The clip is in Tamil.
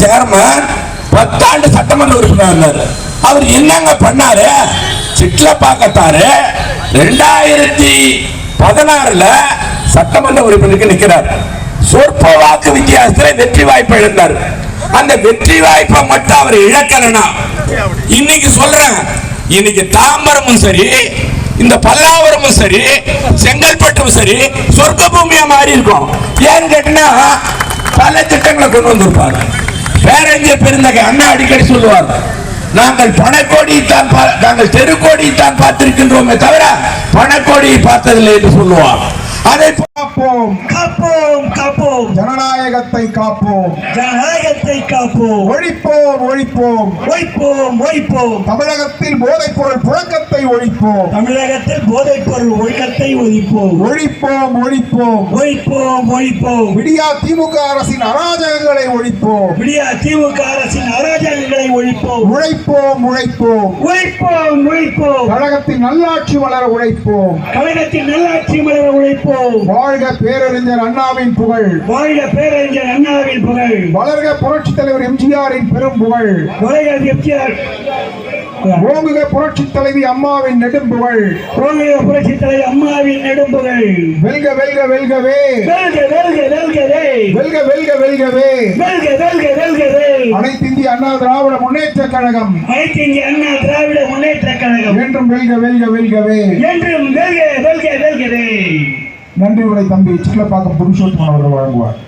சேர்மன் பத்தாண்டு சட்டமன்ற உறுப்பினர் அவர் என்னங்க பண்ணாரு? சிட்ல பாக்கத்தாரு ரெண்டாயிரத்தி பதினாறுல சட்டமன்ற உறுப்பினருக்கு நிக்கிறார். சொற்ப வாக்கு வித்தியாசத்தில் வெற்றி வாய்ப்பை இழந்தார் அந்த வெற்றி வாய்ப்பை மட்டும் அவர் இழக்கலனா இன்னைக்கு சொல்றேன் இன்னைக்கு தாம்பரமும் சரி இந்த பல்லாவரமும் சரி செங்கல்பட்டும் சரி சொர்க்க பூமியா மாறி இருக்கும். ஏன்னு கேட்டீங்கன்னா பல திட்டங்களை கொண்டு வந்திருப்பாங்க. பேரறிஞர் பெருந்தகை அண்ணா அடிக்கடி சொல்லுவார் நாங்கள் பணக்கோடி தான் நாங்கள் தெருக்கோடி தான் பார்த்திருக்கின்றோமே தவிர பணக்கோடியை பார்த்ததில்லை என்று சொல்லுவார். அதை காப்போம். காப்போம் காப்போம். ஜனநாயகத்தை காப்போம். ஜனநாயகத்தை காப்போம். ஒழிப்போம் ஒழிப்போம். ஒழிப்போம் ஒழிப்போம். தமிழகத்தில் போதைப் பொருள் புழக்கத்தை ஒழிப்போம். தமிழகத்தில் போதைப் பொருள் ஒழுக்கத்தை ஒழிப்போம். ஒழிப்போம் ஒழிப்போம். ஒழிப்போம் ஒழிப்போம். விடியா திமுக அரசின் அராஜகங்களை ஒழிப்போம். விடியா திமுக அரசின் அராஜகங்களை ஒழிப்போம். உழைப்போம் உழைப்போம். உழைப்போம் உழைப்போம். கழகத்தின் நல்லாட்சி வளர உழைப்போம். கழகத்தின் நல்லாட்சி மலர உழைப்போம். வாழ்க பேரறிஞர் அண்ணாவின் புகழ். வாழ்க பேரறிஞர் அண்ணாவின் புகழ். வளர்க புரட்சித் தலைவர் எம்ஜிஆரின் பெரும் புகழ். வளைய எம்ஜிஆர். ஓங்குக புரட்சித் தலைவி அம்மாவின் நெடும் புகழ். கோவில புரட்சி தலைவர் அம்மாவின் நெடும்புகள் வெல்க வெல்க வெல்கவே. வெல்க வெல்க வெல்கவே. வெல்க வெல்க வெல்கவே. வெல்க வெல்க வெல்கவே. அனைத்து இந்திய அண்ணா திராவிட முன்னேற்ற கழகம். அனைத்து இந்திய அண்ணா திராவிட முன்னேற்ற கழகம். என்றும் வெல்க வெல்க வெல்கவே. என்றும் வெல்க வெல்க வெல்கவே. நன்றி உரை தம்பி சில்லப்பாக்கம் புருஷோத்தமன் அவர்கள் வழங்குவார்.